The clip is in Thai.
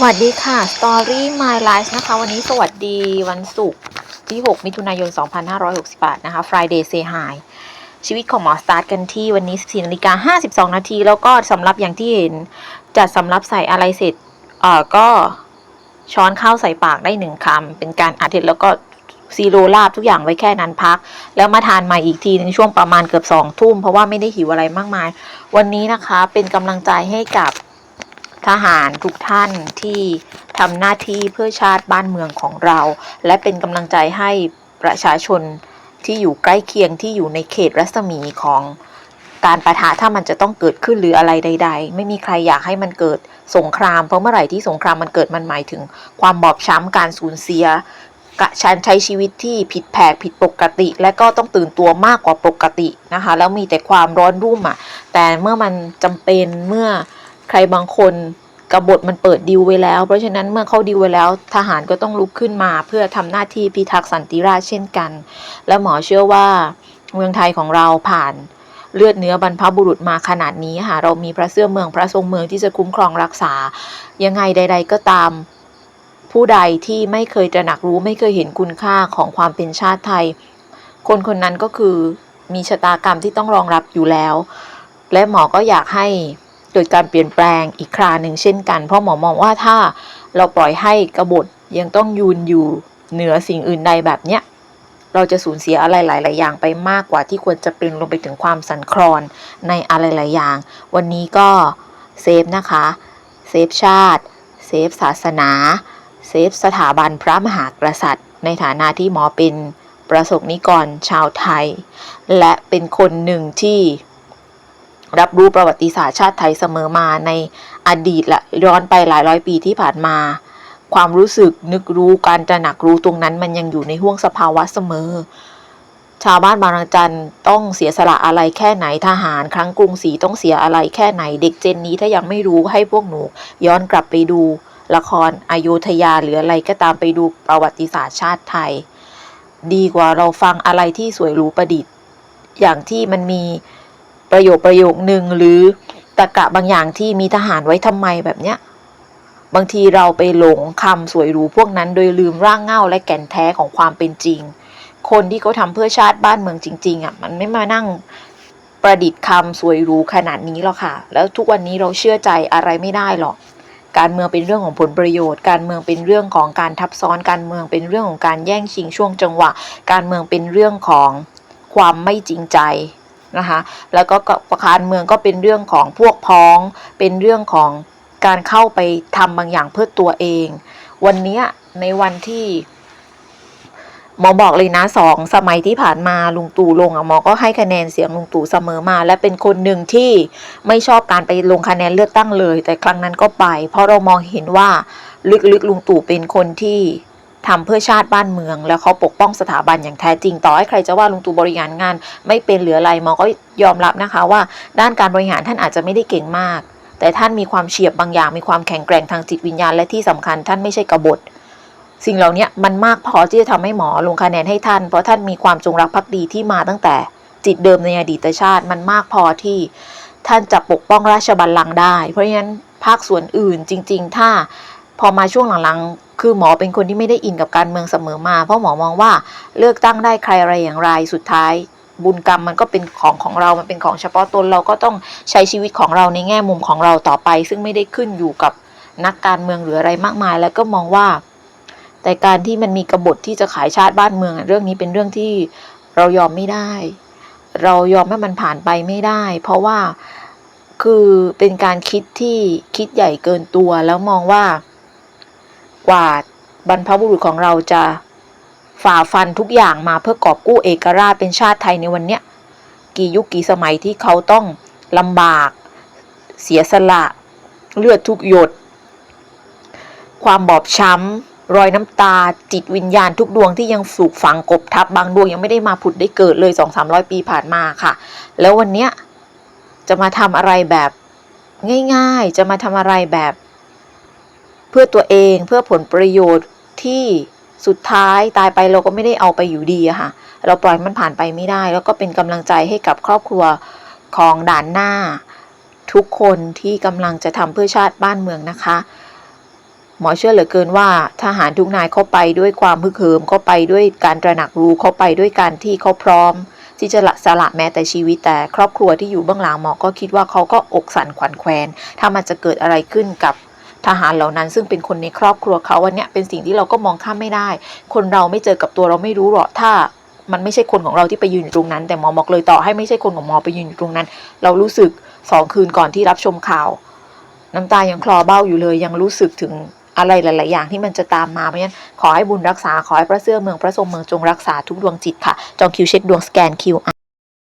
สวัสดีค่ะ Story My Life นะคะ วันนี้สวัสดีวันศุกร์ที่ 6 มิถุนายน 2568 นะคะ Friday Say Hi ชีวิตของหมอสตาร์ทกันที่วันนี้ 14นาฬิกา52 นาที แล้วก็สำรับอย่างที่เห็น จัดสำรับใส่อะไรเสร็จ เอ่อ ก็ช้อนข้าวใส่ปากได้หนึ่งคำ เป็นการอัดเสร็จแล้วก็ซีโรลาบทุกอย่างไว้แค่นั้นพัก แล้วมาทานใหม่อีกทีในช่วงประมาณเกือบสองทุ่มเพราะว่าไม่ได้หิวอะไรมากมาย วันนี้นะคะเป็นกำลังใจให้กับ ทหารทุกท่านที่ทำหน้าที่เพื่อชาติบ้านเมืองของเรา และเป็นกำลังใจให้ประชาชนที่อยู่ใกล้เคียงที่อยู่ในเขตรัศมีของการประทะถ้ามันจะต้องเกิดขึ้นหรืออะไรใด ๆ ไม่มีใครอยากให้มันเกิดสงคราม เพราะเมื่อไหร่ที่สงครามมันเกิดมันหมายถึง ความบอบช้ำการสูญเสียกะชันใช้ชีวิตที่ผิดแผกผิดปกติ และก็ต้องตื่นตัวมากกว่าปกตินะคะ แล้วมีแต่ความร้อนรุ่มอะแต่เมื่อมันจำเป็นเมื่อ ใครบางคนกบฏมันเปิดดิวไว้แล้ว เพราะฉะนั้นเมื่อเขาดิวไว้แล้ว ทหารก็ต้องลุกขึ้นมา เพื่อทำหน้าที่พิทักษ์สันติราษฎร์เช่นกัน และหมอเชื่อว่าเมืองไทยของเราผ่านเลือดเนื้อบรรพบุรุษมาขนาดนี้ค่ะเรามีพระเสื้อเมืองพระทรงเมืองที่จะคุ้มครองรักษา ยังไงใด ๆ ก็ตามผู้ใดที่ไม่เคยตระหนักรู้ไม่เคยเห็นคุณค่าของความเป็นชาติไทย คนคนนั้นก็คือมีชะตากรรมที่ต้องรองรับอยู่แล้ว และหมอก็อยากให้ กิดการเปลี่ยนแปลงอีกคราหนึ่งเช่นกัน เพราะหมอมองว่าถ้าเราปล่อยให้กบฏยังต้องยืนอยู่เหนือสิ่งอื่นใดแบบเนี้ยเราจะสูญเสียอะไรหลาย ๆ อย่างไปมากกว่าที่ควรจะเป็นรวมไปถึงความสันคลอนในอะไรหลายอย่าง วันนี้ก็เซฟนะคะเซฟชาติเซฟศาสนาเซฟสถาบันพระมหากษัตริย์ ในฐานะที่หมอเป็นประสบนิกรชาวไทย และเป็นคนหนึ่งที่ รับรู้ประวัติศาสตร์ชาติไทยเสมอมาในอดีตและย้อนไปหลายร้อยปีที่ผ่านมา ความรู้สึกนึกรู้การตระหนักรู้ตรงนั้นมันยังอยู่ในห่วงสภาวะเสมอ ชาวบ้านบางระจันต้องเสียสละอะไรแค่ไหนทหาร ครั้งกรุงศรีต้องเสียอะไรแค่ไหนเด็กเจนนี้ถ้ายังไม่รู้ให้พวกหนูย้อนกลับไปดู ละครอโยธยาหรืออะไรก็ตามไปดูประวัติศาสตร์ชาติไทย ดีกว่าเราฟังอะไรที่สวยหรูประดิษฐ์ อย่างที่มันมี ประโยคประโยคหนึ่งหรือตะกะบางอย่างที่มีทหารไว้ทำไมแบบเนี้ยบางทีเราไปหลงคำสวยหรูพวกนั้น โดยลืมร่างเง้าและแก่นแท้ของความเป็นจริง คนที่เขาทำเพื่อชาติบ้านเมืองจริง ๆอะมันไม่มานั่งประดิษฐ์คำสวยหรูขนาดนี้หรอกค่ะ แล้วทุกวันนี้เราเชื่อใจอะไรไม่ได้หรอกการเมืองเป็นเรื่องของผลประโยชน์ การเมืองเป็นเรื่องของการทับซ้อน การเมืองเป็นเรื่องของการแย่งชิงช่วงจังหวะ การเมืองเป็นเรื่องของความไม่จริงใจ นะคะแล้วก็การเมืองก็เป็นเรื่องของพวกพ้อง เป็นเรื่องของการเข้าไปทำบางอย่างเพื่อตัวเอง วันนี้ในวันที่หมอบอกเลยนะสองสมัยที่ผ่านมาลุงตู่ลงอะหมอก็ให้คะแนนเสียงลุงตู่เสมอมา และเป็นคนหนึ่งที่ไม่ชอบการไปลงคะแนนเลือกตั้งเลย แต่ครั้งนั้นก็ไป เพราะเรามองเห็นว่าลึกๆลุงตู่เป็นคนที่ ทำเพื่อชาติบ้านเมือง แล้วเขาปกป้องสถาบันอย่างแท้จริง ต่อให้ใครจะว่าลุงตู่บริหารงาน ไม่เป็นเหรืออะไรหมอก็ยอมรับนะคะว่า ด้านการบริหารท่านอาจจะไม่ได้เก่งมาก แต่ท่านมีความเฉียบบางอย่าง มีความแข็งแกร่งทางจิตวิญญาณและที่สำคัญท่านไม่ใช่กบฏสิ่งเหล่านี้มันมากพอที่จะทำให้หมอลงคะแนนให้ท่าน เพราะท่านมีความจงรักภักดีที่มาตั้งแต่จิตเดิมในอดีตชาติ มันมากพอที่ท่านจะปกป้องราชบัลลังก์ได้ เพราะฉะนั้นภาคส่วนอื่นจริง ๆ ถ้า พอมาช่วงหลังๆ คือหมอเป็นคนที่ไม่ได้อินกับการเมืองเสมอมา เพราะหมอมองว่าเลือกตั้งได้ใครอะไรอย่างไรสุดท้ายบุญกรรมมันก็เป็นของของเรา มันเป็นของเฉพาะตน เราก็ต้องใช้ชีวิตของเราในแง่มุมของเราต่อไป ซึ่งไม่ได้ขึ้นอยู่กับนักการเมืองหรืออะไรมากมาย แล้วก็มองว่า แต่การที่มันมีกบฏที่จะขายชาติบ้านเมือง เรื่องนี้เป็นเรื่องที่เรายอมไม่ได้ เรายอมให้มันผ่านไปไม่ได้ เพราะว่าคือเป็นการคิดที่คิดใหญ่เกินตัวแล้วมองว่า กว่าบรรพบุรุษของเราจะฝ่าฟันทุกอย่างมาเพื่อกอบกู้เอกราชเป็นชาติไทยในวันเนี้ยกี่ยุคกี่สมัยที่เขาต้องลำบาก เสียสละ เลือดทุกหยด ความบอบช้ำ รอยน้ำตา จิตวิญญาณทุกดวงที่ยังสูกฝังกบทับบางดวงยังไม่ได้มาผุดได้เกิดเลยสองสามร้อยปีผ่านมาค่ะ แล้ววันเนี้ยจะมาทำอะไรแบบง่ายๆ จะมาทำอะไรแบบ เพื่อตัวเองเพื่อผลประโยชน์ที่สุดท้ายตายไปเราก็ไม่ได้เอาไปอยู่ดีอะค่ะ เราปล่อยมันผ่านไปไม่ได้ แล้วก็เป็นกำลังใจให้กับครอบครัวของด่านหน้า ทุกคนที่กำลังจะทำเพื่อชาติบ้านเมืองนะคะ หมอเชื่อเหลือเกินว่าทหารทุกนายเข้าไปด้วยความพึกเหิมเข้าไปด้วยการตระหนักรู้เข้าไปด้วยการที่เขาพร้อม ที่จะละสละแม้แต่ชีวิตแต่ครอบครัวที่อยู่เบื้องหลังหมอก็คิดว่าเขาก็อกสั่นขวัญแขวนถ้ามันจะเกิดอะไรขึ้นกับ ทหารเหล่านั้น ซึ่งเป็นคนในครอบครัวเขาวันนี้เป็นสิ่งที่เราก็มองข้ามไม่ได้ คนเราไม่เจอกับตัวเราไม่รู้หรอกถ้ามันไม่ใช่คนของเราที่ไปยืนอยู่ตรงนั้น แต่หมอบอกเลยต่อให้ไม่ใช่คนของหมอไปยืนอยู่ตรงนั้น เรารู้สึกสองคืนก่อนที่รับชมข่าว น้ำตายังคลอเบ้าอยู่เลยยังรู้สึกถึงอะไรหลาย ๆ อย่างที่มันจะตามมาเพราะฉะนั้นขอให้บุญรักษาขอให้พระเสื้อเมืองพระทรงเมืองจงรักษาทุกดวงจิตค่ะ จองคิวเช็คดวงสแกนคิว